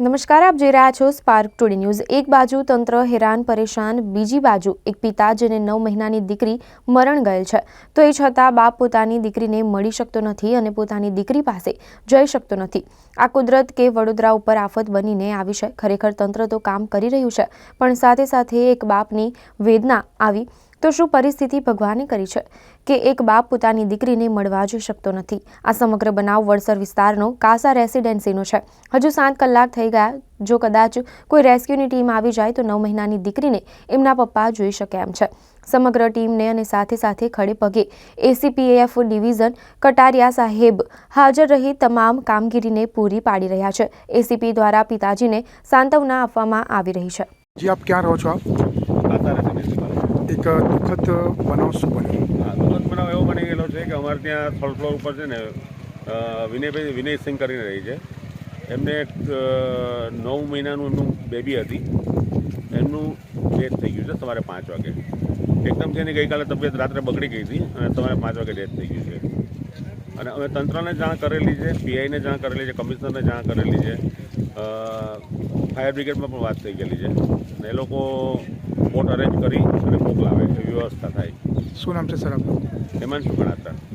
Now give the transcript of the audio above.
નમસ્કાર, આપ જોઈ રહ્યા છો સ્પાર્ક ટુડે ન્યૂઝ એક બાજુ તંત્ર હેરાન, પરેશાન, બીજી બાજુ એક પિતા જેને નવ મહિનાની દીકરી મરણ ગયેલ છે. તો એ છતાં બાપ પોતાની દીકરીને મળી શકતો નથી અને પોતાની દીકરી પાસે જઈ શકતો નથી. આ કુદરત કે વડોદરા ઉપર આફત બનીને આવી છે. ખરેખર તંત્ર તો કામ કરી રહ્યું છે, પણ સાથે સાથે એક બાપની વેદના આવી. તો શું પરિસ્થિતિ ભગવાને કરી છે? કે એક બાપ પોતાની દીકરીને મળવા જઈ શકતો નથી. આ સમગ્ર બનાવ વડસર વિસ્તારનો કાસા રેસિડેન્સીનો છે. હજુ સાત કલાક થઈ ગયા. જો કદાચ કોઈ રેસ્ક્યુની ટીમ આવી જાય તો નવ મહિનાની દીકરીને એમના પપ્પા જોઈ શકે એમ છે. સમગ્ર ટીમને અને સાથે સાથે ખડે પગે એસીપીએફ ડિવિઝન કટારિયા સાહેબ હાજર રહી તમામ કામગીરીને પૂરી પાડી રહ્યા છે. એસીપી દ્વારા પિતાજીને સાંત્વના આપવામાં આવી રહી છે. જી આપ ક્યાં રહો છો? આપ એક દુઃખદ બનાવ શું બન્યો દુઃખદ બનાવ એવો બની ગયેલો છે કે અમારે ત્યાં થર્ડ ફ્લોર ઉપર છે ને વિનયભાઈ વિનયસિંહ કરીને રહી છે. એમને એક નવ મહિનાનું એમનું બેબી હતી. એમનું ડેથ થઈ ગયું છે સવારે પાંચ વાગે. એકદમ છે ને ગઈકાલે તબિયત રાત્રે બગડી ગઈ હતી અને સવારે પાંચ વાગે ડેથ થઈ ગયું છે. અને અમે તંત્રને જાણ કરેલી છે, પીઆઈને જાણ કરેલી છે, કમિશનરને જાણ કરેલી છે. ફાયર બ્રિગેડમાં પણ વાત થઈ ગયેલી છે. અને એ લોકો બોટ અરેન્જ કરી અને મોકલાવે એવી વ્યવસ્થા થાય. શું નામ છે સર આપનું? હેમંત ગણાતા